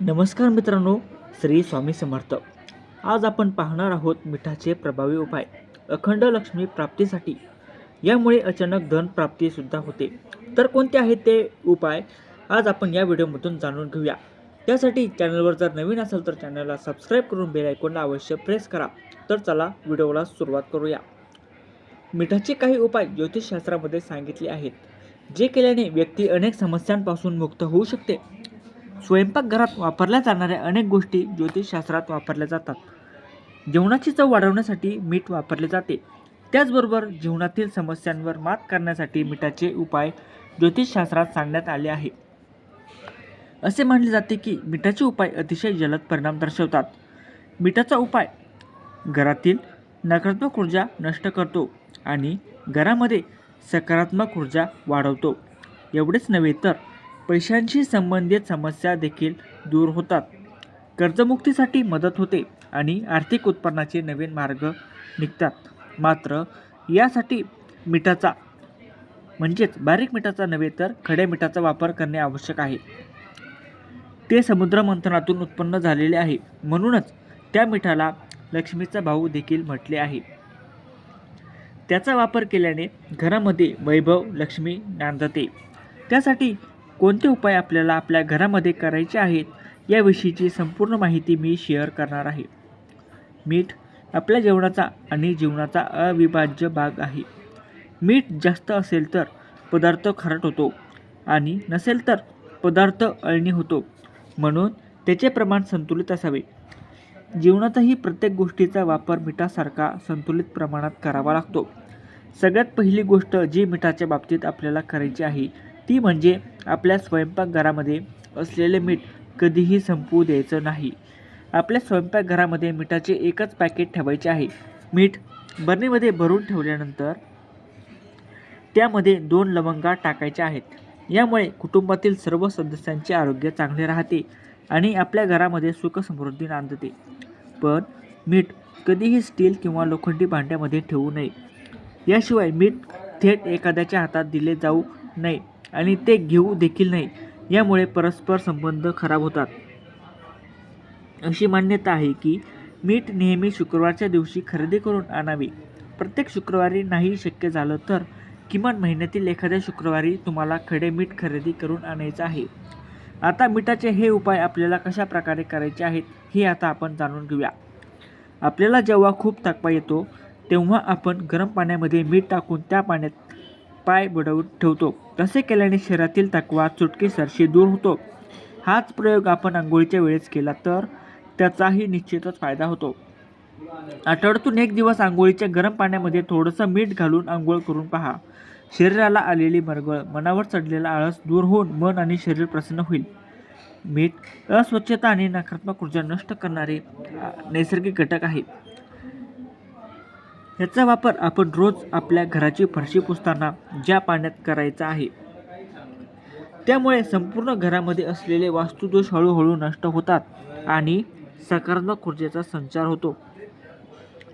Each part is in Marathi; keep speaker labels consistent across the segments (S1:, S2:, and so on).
S1: नमस्कार मित्रांनो श्री स्वामी समर्थ. आज आपण पाहणार आहोत मिठाचे प्रभावी उपाय अखंड लक्ष्मी प्राप्तीसाठी. यामुळे अचानक धन प्राप्तीसुद्धा होते. तर कोणते आहेत ते उपाय? आज आपण या व्हिडिओमधून जाणून घेऊया. त्यासाठी चॅनलवर जर नवीन असेल तर चॅनलला सबस्क्राईब करून बेल आयकॉनला अवश्य प्रेस करा. तर चला व्हिडिओला सुरुवात करूया. मिठाचे काही उपाय ज्योतिषशास्त्रामध्ये सांगितले आहेत जे केल्याने व्यक्ती अनेक समस्यांपासून मुक्त होऊ शकते. स्वयंपाकघरात वापरल्या जाणाऱ्या अनेक गोष्टी ज्योतिषशास्त्रात वापरल्या जातात. जेवणाची चव वाढवण्यासाठी मीठ वापरले जाते. त्याचबरोबर जीवनातील समस्यांवर मात करण्यासाठी मिठाचे उपाय ज्योतिषशास्त्रात सांगण्यात आले आहे. असे मानले जाते की मिठाचे उपाय अतिशय जलद परिणाम दर्शवतात. मिठाचा उपाय घरातील नकारात्मक ऊर्जा नष्ट करतो आणि घरामध्ये सकारात्मक ऊर्जा वाढवतो. एवढेच नव्हे तर पैशांशी संबंधित समस्या देखील दूर होतात. कर्जमुक्तीसाठी मदत होते आणि आर्थिक उत्पन्नाचे नवीन मार्ग निघतात. मात्र यासाठी मिठाचा म्हणजेच बारीक मिठाचा नव्हे तर खड्या मिठाचा वापर करणे आवश्यक आहे. ते समुद्र मंथनातून उत्पन्न झालेले आहे. म्हणूनच त्या मिठाला लक्ष्मीचा भाऊ देखील म्हटले आहे. त्याचा वापर केल्याने घरामध्ये वैभव लक्ष्मी नांदते. त्यासाठी कोणते उपाय आपल्याला आपल्या घरामध्ये करायचे आहेत याविषयीची संपूर्ण माहिती मी शेअर करणार आहे. मीठ आपल्या जेवणाचा आणि जीवनाचा अविभाज्य भाग आहे. मीठ जास्त असेल तर पदार्थ खारट होतो आणि नसेल तर पदार्थ अळणी होतो. म्हणून त्याचे प्रमाण संतुलित असावे. जीवनातही प्रत्येक गोष्टीचा वापर मिठासारखा संतुलित प्रमाणात करावा लागतो. सगळ्यात पहिली गोष्ट जी मिठाच्या बाबतीत आपल्याला करायची आहे ती म्हणजे आपल्या स्वयंपाकघरामध्ये असलेले मीठ कधीही संपवू द्यायचं नाही. आपल्या स्वयंपाकघरामध्ये मिठाचे एकच पॅकेट ठेवायचे आहे. मीठ बरणीमध्ये भरून ठेवल्यानंतर त्यामध्ये दोन लवंगा टाकायच्या आहेत. यामुळे कुटुंबातील सर्व सदस्यांचे आरोग्य चांगले राहते आणि आपल्या घरामध्ये सुख समृद्धी नांदते. पण मीठ कधीही स्टील किंवा लोखंडी भांड्यामध्ये ठेवू नये. याशिवाय मीठ थेट एखाद्याच्या हातात दिले जाऊ नाही आणि ते घेऊ देखील नाही. यामुळे परस्पर संबंध खराब होतात. अशी मान्यता आहे की मीठ नेहमी शुक्रवारच्या दिवशी खरेदी करून आणावी. प्रत्येक शुक्रवारी नाही शक्य झालं तर किमान महिन्यातील एखाद्या शुक्रवारी तुम्हाला खडे मीठ खरेदी करून आणायचं आहे. आता मिठाचे हे उपाय आपल्याला कशा प्रकारे करायचे आहेत हे आता आपण जाणून घेऊया. आपल्याला जेव्हा खूप थकवा येतो तेव्हा आपण गरम पाण्यामध्ये मीठ टाकून त्या पाण्यात पाय बुडवून ठेवतो. तसे केल्याने शरीरातील थकवा चुटकीसरशी दूर होतो. हाच प्रयोग आपण आंघोळीच्या वेळेस केला तर त्याचाही निश्चितच फायदा होतो. आठवड्यातून एक दिवस आंघोळीच्या गरम पाण्यामध्ये थोडंसं मीठ घालून आंघोळ करून पहा. शरीराला आलेली मरगळ मनावर चढलेला आळस दूर होऊन मन आणि शरीर प्रसन्न होईल. मीठ अस्वच्छता आणि नकारात्मक ऊर्जा नष्ट करणारे नैसर्गिक घटक आहे. ह्याचा वापर आपण रोज आपल्या घराची फरशी पुसताना ज्या पाण्यात करायचा आहे. त्यामुळे संपूर्ण घरामध्ये असलेले वास्तुदोष हळूहळू नष्ट होतात आणि सकारात्मक ऊर्जेचा संचार होतो.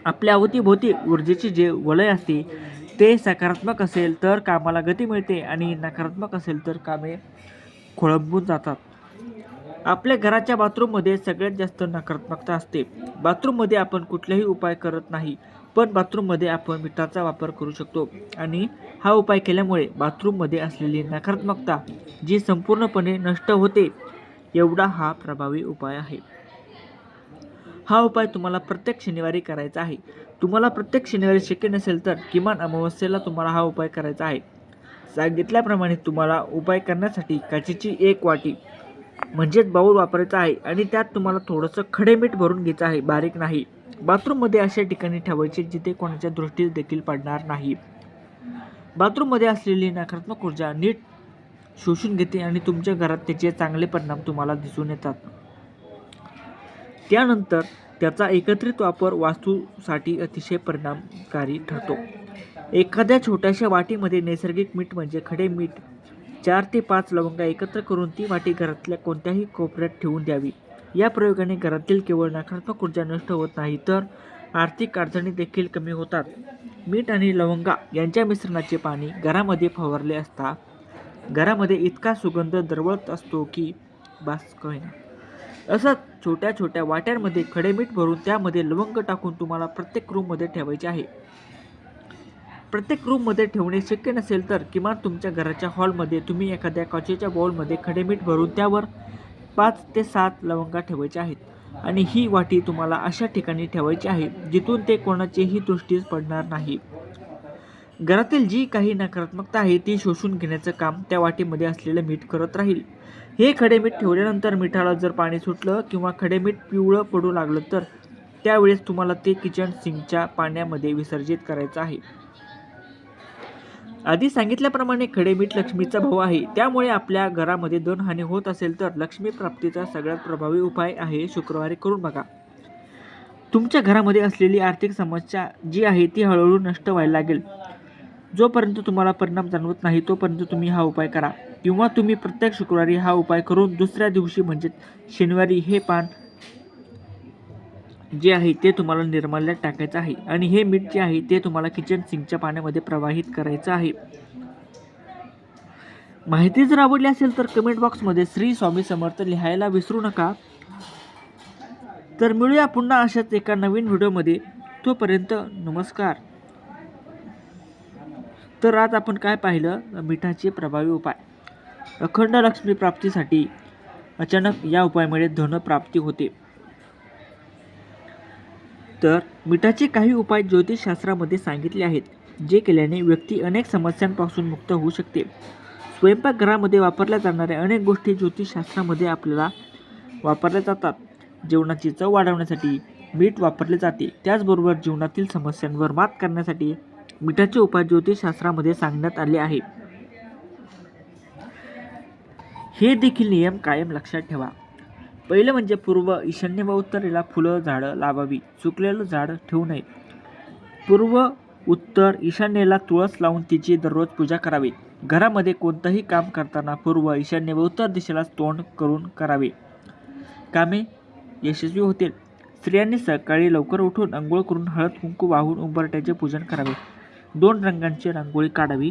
S1: आपल्या अवतीभोवती ऊर्जेचे जे वलय असते ते सकारात्मक असेल तर कामाला गती मिळते आणि नकारात्मक असेल तर कामे खोळंबून जातात. आपल्या घराच्या बाथरूममध्ये सगळ्यात जास्त नकारात्मकता असते. बाथरूममध्ये आपण कुठलाही उपाय करत नाही. पण बाथरूममध्ये आपण मिठाचा वापर करू शकतो. आणि हा उपाय केल्यामुळे बाथरूममध्ये असलेली नकारात्मकता जी संपूर्णपणे नष्ट होते एवढा हा प्रभावी उपाय आहे. हा उपाय तुम्हाला प्रत्येक शनिवारी करायचा आहे. तुम्हाला प्रत्येक शनिवारी शक्य नसेल तर किमान अमावस्येला तुम्हाला हा उपाय करायचा आहे. सांगितल्याप्रमाणे तुम्हाला उपाय करण्यासाठी काचेची एक वाटी म्हणजेच बाऊल वापरायचा आहे आणि त्यात तुम्हाला थोडंसं खडे मीठ भरून घ्यायचं आहे. बारीक नाही. बाथरूममध्ये अशा ठिकाणी ठेवायचे जिथे कोणाच्या दृष्टीस देखील पडणार नाही. बाथरूममध्ये असलेली नकारात्मक ऊर्जा नीट शोषून घेते आणि तुमच्या घरात त्याचे चांगले परिणाम तुम्हाला दिसून येतात. त्यानंतर त्याचा एकत्रित वापर वास्तूसाठी अतिशय परिणामकारी ठरतो. एखाद्या छोट्याशा वाटीमध्ये नैसर्गिक मीठ म्हणजे खडे मीठ चार ते पाच लवंगा एकत्र करून ती वाटी घरातल्या कोणत्याही कोपऱ्यात ठेवून द्यावी. या प्रयोगाने घरातील केवळ नकारात्मक ऊर्जा नष्ट होत नाही तर आर्थिक अडचणी देखील कमी होतात. मीठ आणि लवंगा यांच्या मिश्रणाचे पाणी घरामध्ये फवारले असता घरामध्ये इतका सुगंध दरवळत असतो की बास कळेना. असंच छोट्या छोट्या वाट्यांमध्ये खडे मीठ भरून त्यामध्ये लवंग टाकून तुम्हाला प्रत्येक रूममध्ये ठेवायचे आहे. प्रत्येक रूममध्ये ठेवणे शक्य नसेल तर किमान तुमच्या घराच्या हॉलमध्ये तुम्ही एखाद्या काचेच्या बॉलमध्ये खडे मीठ भरून त्यावर पाच ते सात लवंगा ठेवायचे आहेत. आणि ही वाटी तुम्हाला अशा ठिकाणी ठेवायची आहे जिथून ते कोणाचीही दृष्टीस पडणार नाही. घरातील जी काही नकारात्मकता आहे ती शोषून घेण्याचं काम त्या वाटीमध्ये असलेलं मीठ करत राहील. हे खडे मीठ ठेवल्यानंतर मिठाला जर पाणी सुटलं किंवा खडे मीठ पिवळं पडू लागलं तर त्यावेळेस तुम्हाला ते किचन सिंकच्या पाण्यामध्ये विसर्जित करायचं आहे. आधी सांगितल्याप्रमाणे खडे मीठ लक्ष्मीचा भाऊ आहे. त्यामुळे आपल्या घरामध्ये धनहानी होत असेल तर लक्ष्मी प्राप्तीचा सगळ्यात प्रभावी उपाय आहे शुक्रवारी करून बघा. तुमच्या घरामध्ये असलेली आर्थिक समस्या जी आहे ती हळूहळू नष्ट व्हायला लागेल. जोपर्यंत तुम्हाला परिणाम जाणवत नाही तोपर्यंत तुम्ही हा उपाय करा. किंवा तुम्ही प्रत्येक शुक्रवारी हा उपाय करून दुसऱ्या दिवशी म्हणजे शनिवारी हे पान जे आहे ते तुम्हाला निर्माल्यात टाकायचं आहे. आणि हे मीठ जे आहे ते तुम्हाला किचन सिंकच्या पाण्यामध्ये प्रवाहित करायचं आहे. माहिती जर आवडली असेल तर कमेंट बॉक्समध्ये श्री स्वामी समर्थ लिहायला विसरू नका. तर मिळूया पुन्हा अशाच एका नवीन व्हिडिओमध्ये तोपर्यंत नमस्कार. तर आज आपण काय पाहिलं? मिठाचे प्रभावी उपाय. अखंड लक्ष्मी प्राप्तीसाठी अचानक या उपायामुळे धन प्राप्ती होते. तर मिठाचे काही उपाय ज्योतिषशास्त्रामध्ये सांगितले आहेत जे केल्याने व्यक्ती अनेक समस्यांपासून मुक्त होऊ शकते. स्वयंपाकघरामध्ये वापरल्या जाणाऱ्या अनेक गोष्टी ज्योतिषशास्त्रामध्ये आपल्याला वापरल्या जातात. जेवणाची चव वाढवण्यासाठी मीठ वापरले जाते. त्याचबरोबर जीवनातील समस्यांवर मात करण्यासाठी मिठाचे उपाय ज्योतिषशास्त्रामध्ये सांगण्यात आले आहे. हे देखील नियम कायम लक्षात ठेवा. पहिलं म्हणजे पूर्व ईशान्य व उत्तरेला फुलं झाडं लावावी. चुकलेलं झाड ठेवू नये. पूर्व उत्तर ईशान्येला तुळस लावून तिची दररोज पूजा करावी. घरामध्ये कोणतंही काम करताना पूर्व ईशान्य व उत्तर दिशेला तोंड करून करावे. कामे यशस्वी होतील. स्त्रियांनी सकाळी लवकर उठून आंघोळ करून हळद कुंकू वाहून उंबरट्याचे पूजन करावे. दोन रंगांची रांगोळी काढावी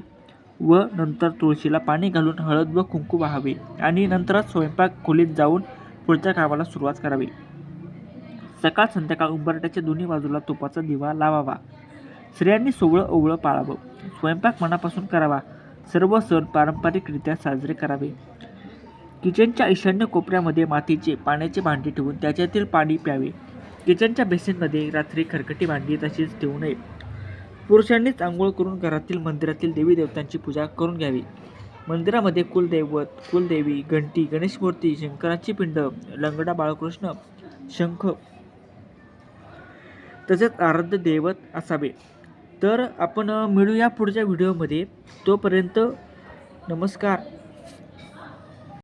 S1: व नंतर तुळशीला पाणी घालून हळद व कुंकू वाहावे आणि नंतरच स्वयंपाक खोलीत जाऊन पुढच्या कामाला सुरुवात करावी. सकाळ संध्याकाळ उंबरट्याच्या दोन्ही बाजूला तुपाचा दिवा लावावा. स्त्रियांनी सोवळं ओवळं पाळावं. स्वयंपाक मनापासून करावा. सर्व सण पारंपरिकरित्या साजरे करावे. किचनच्या ईशान्य कोपऱ्यामध्ये मातीचे पाण्याचे भांडी ठेवून त्याच्यातील पाणी प्यावे. किचनच्या बेसिनमध्ये रात्री खरकटी भांडी तशीच ठेवू नये. पुरुषांनीच आंघोळ करून घरातील मंदिरातील देवी देवतांची पूजा करून घ्यावी. मंदिरामध्ये कुलदैवत कुलदेवी घंटी गणेश मूर्ती शंकराची पिंड लंगडा बाळकृष्ण शंख तसेच आराध्य दैवत असावे. तर आपण मिळूया पुढच्या व्हिडिओमध्ये. तोपर्यंत नमस्कार.